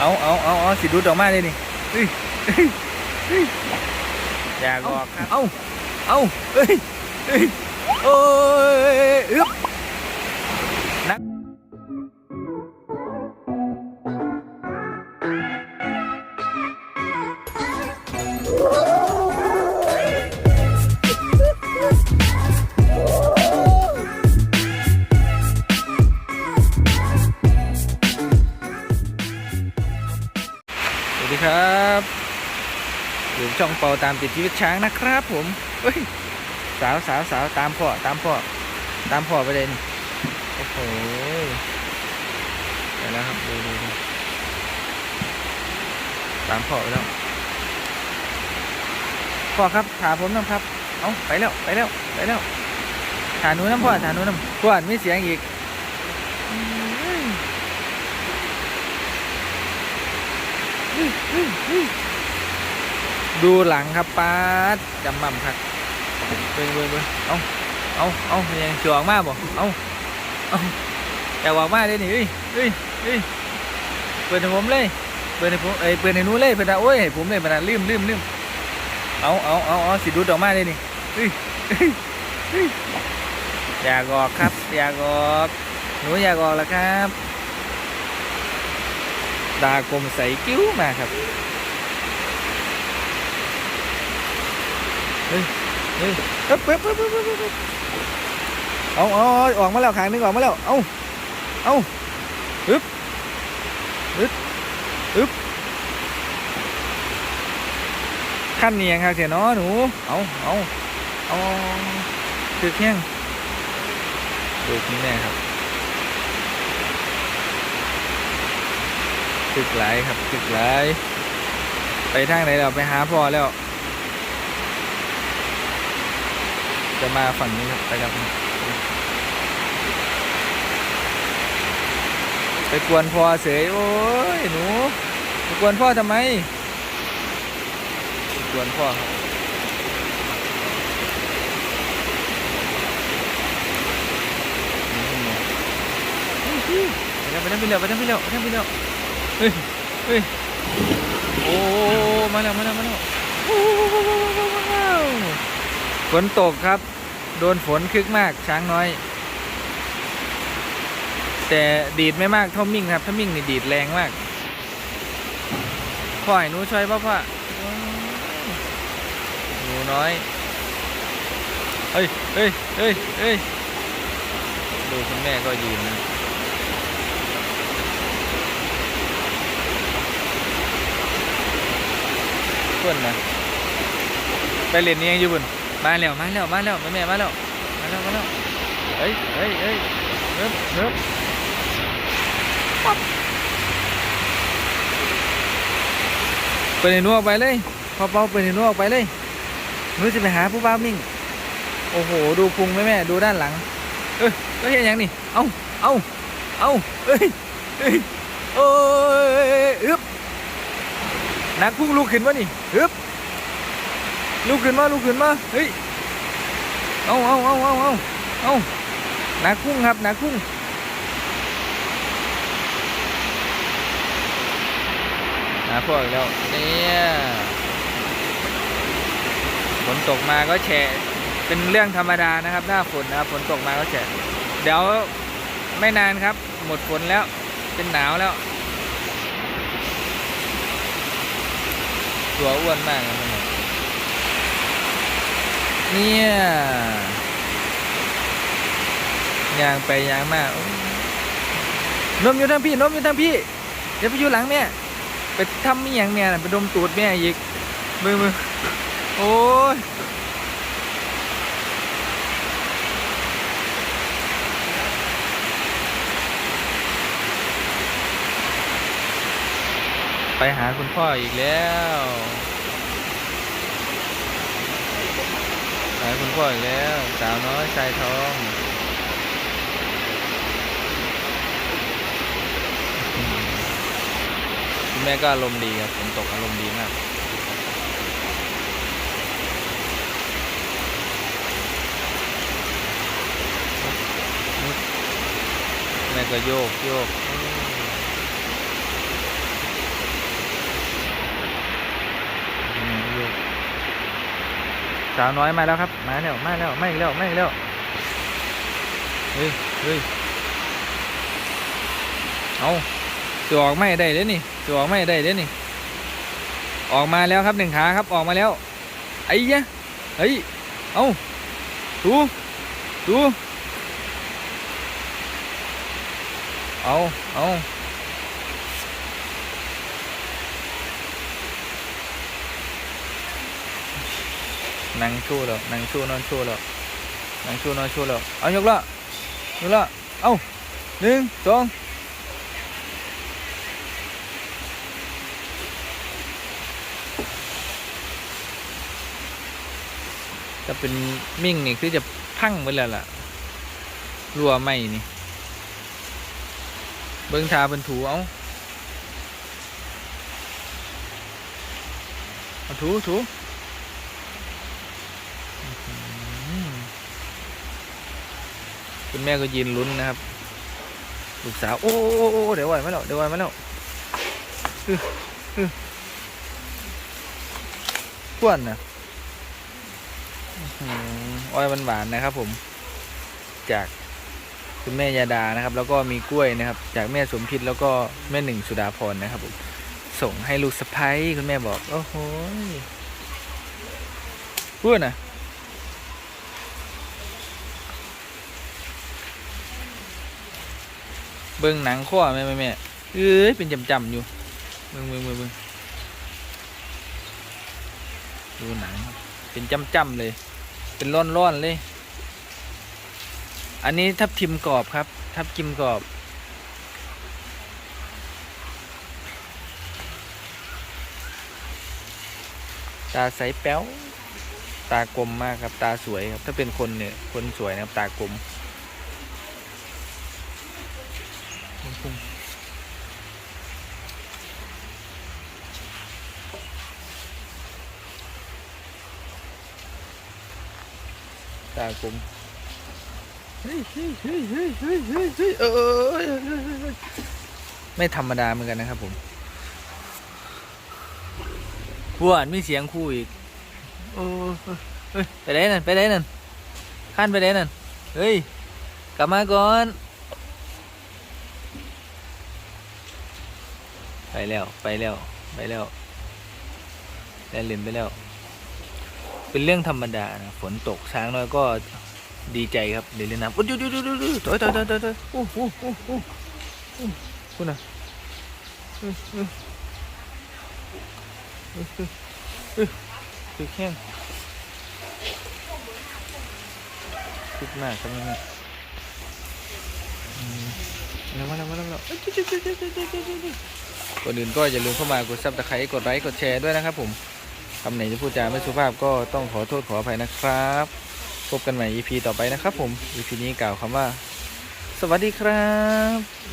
เอาเอาเอาเอาสิดูดออกมาเลยนี่เฮ้ยเฮ้ยเฮ้ยอยากบอกครับ เอาเอาเฮ้ยเฮ้ยโอ้ยอึ๊บ วัสดีครับอยู่ช่องเป่าตามติดชีวิตช้างนะครับผมเฮ้ยสาวสาวสาวตามพ่อตามพ่อตามพ่อไปเลยนี่โอ้โหไปแล้วครับดูดูดูตามพ่อไปแล้วพ่อครับถาผมน้ำครับ เอาไปแล้วไปแล้วไปแล้วถาหนูน้ำพ่อถาหนูน้ำพ่อมีเสียงอีกอืม ดูหลังครับป้าจำมั่มครับเบิ่งเบิ่งเบิ่งเอาเอาเอายังจวงมากบ่เอาเอาอย่าบอกมาเลยนี่เอ้ยเอ้ยเอ้ยเปิดให้ผมเลยเปิดให้ผมเอ้ยเปิดให้นู้เลยเปิดให้โอ้ยให้ผมเลยเปิดให้ลืมลืมลืมเอาเอาเอาเอาสิดูดออกมาเลยนี่เอ้ยเอ้ยเอ้ยอยากออกครับอยากออกหนูอยากออกแล้วครับ ตากลมใสกิ้วมาครับ เฮ้ยเฮ้ยปึ๊บปึ๊บปึ๊บปึ๊บปึ๊บเอาเอาเอาออกมาแล้วขางนึงออกมาแล้ว เอาเอาอึ๊บอึ๊บอึ๊บขั้นเนียงครับเสียน้อหนู เอาเอาเอาตึกแห้งตึกนี่แน่ครับ ตึกหลายครับตึกหลาย ไปทางไหนเราไปหาพ่อแล้ว จะมาฝั่งนี้ครับไปครับไปกวนพ่อเสยโอ้ยหนูไปกวนพ่อทำไมกวนพ่อครับไปแล้วไปแล้วไปแล้วไปแล้วไปแล้วไปแล้ว เฮ้ยเฮ้ยโอ้มาแล้วมาแล้วมาแล้วฝนตกครับ โดนฝนคึกมากช้างน้อย แต่ดีดไม่มากเท่ามิ่งครับถ้ามิ่งนี่ดีดแรงมากพ่อให้หนูช่วยป่ะพ่อหนูน้อยเฮ้ยเฮ้ยเฮ้ยเฮ้ยดูคุณแม่ก็ยืนนะ เพื่อนนะไปเล่นนี่ยังอยู่บนมาแล้วมาแล้วมาแล้วแม่แม่มาแล้วมาแล้วมาแล้วเฮ้ยเฮ้ยเฮ้ยเฮ้ยเฮ้ยปั๊บเปิดให้หนูออกไปเลยพอเป่าเปิดให้หนูออกไปเลยหนูจะไปหาผู้บ่าวมิ่งโอ้โห ดูพุงแม่แม่ดูด้านหลัง เออก็เห็นอย่างนี่เอ้าเอ้าเอ้าเอ้ยเอ้ยโอ้ยอึ๊บ นักพุ่งลูกขึ้นวะนี่อึ๊บลุกขึ้นมาลุกขึ้นมาเฮ้ยเอาเอาเอาเอาเอาเอานากุ้งครับนากุ้งหนาพวกอีกแล้วเนี่ยฝนตกมาก็แฉะเป็นเรื่องธรรมดานะครับ หน้าฝนนะครับฝนตกมาก็แฉะเดี๋ยวไม่นานครับ หมดฝนแล้วเป็นหนาวแล้ว ตัวอ้วนมากนะเนี่ยเนี่ยางไปยางมาโอ้ยนมอยู่ทางพี่นมอยู่ทางพี่เดี๋ยวไปอยู่หลังแม่ไปทำมีอย่างแม่น่ะไปดมตูดแม่อีกมือมือโอ้ย ไปหาคุณพ่ออีกแล้วหาคุณพ่ออีกแล้ว สาวน้อยชายทองคุณแม่ก็อารมณ์ดีครับฝนตกอารมณ์ดีมากแม่ก็โยกโยก สาวน้อยมาแล้วครับ มาแล้วมาแล้วไม่แล้วไม่แล้วเฮ้ยเฮ้ยเอาจะออกไม่ได้เลยนี่จะออกไม่ได้เลยนี่ ออกมาแล้วครับหนึ่งขาครับออกมาแล้ว ไอ้ยะเฮ้ยเอาดูดูเอาเอา นังชู้แล้วนังชู้นอนชู้แล้วนังชู้นอนชู้แล้วเอายกละยกละเอาหนึ่งสองจะเป็นมิ่งนี่คือจะพังไปแล้วล่ะรัวไหมนี่ เบิ้งทาเป็นถูเอาเอาถูถู คุณแม่ก็ยืนลุ้นนะครับ ลูกสาว โอ้โอ้โอ้เดี๋ยวไหวไหมแล้วเดี๋ยวไหวไหมแล้วอื้วนนะอ้อยมันหวานๆนะครับ ผม จากคุณแม่ยาดานะครับ แล้วก็มีกล้วยนะครับ จากแม่สมพิษแล้วก็แม่หนึ่งสุดาพรนะครับผมส่งให้ลูกสะพ้ยคุณแม่บอก โอ้โหพูดนะ เบิ้งหนังข้อแม่แม่แม่เอ้ยเป็นจำจำๆอยู่เบิ้งเบิ้งเบิ้งเบิ้งดูหนังครับเป็นจำจำๆเลย เป็นร่อนๆเลย อันนี้ทับทิมกรอบครับ ทับทิมกรอบ ตาใสแป๊วตากลมมากครับตาสวยครับ ถ้าเป็นคนเนี่ยคนสวยนะครับตากลม ตากลมเฮ้ยเฮ้ยเฮ้ยเฮ้ยเฮ้ยเฮ้ยเฮ้ยเออเออเออเออเออไม่ธรรมดาเหมือนกันนะครับผมพวดมีเสียงคู่อีกโอ้เฮ้ยไปไหนนั่นไปไหนนั่นขั้นไปไหนนั่นเฮ้ยกลับมาก่อน ไปแล้วไปแล้วไปแล้วแล่นเล่นไปแล้ว เป็นเรื่องธรรมดานะฝนตกช้างน้อยก็ดีใจครับเดี๋ยวเล่นน้ำโอุ๊ยดูดูดูดูดูถอยถอยถอยถอยถอยโอ้โหโอ้โหโอ้โหคุณน่ะเออเออเออเออเออคือแข้งคิดมากครับนี่อืมแล้วมาแล้วมาแล้วมาแล้ว ก่อนอื่นก็อย่าลืมเข้ามากดซับตะไคร้กดไลค์กดแชร์ด้วยนะครับผมคำไหนจะพูดจาไม่สุภาพก็ต้องขอโทษขออภัยนะครับ พบกันใหม่ EP ต่อไปนะครับผม EP นี้กล่าวคำว่า สวัสดีครับ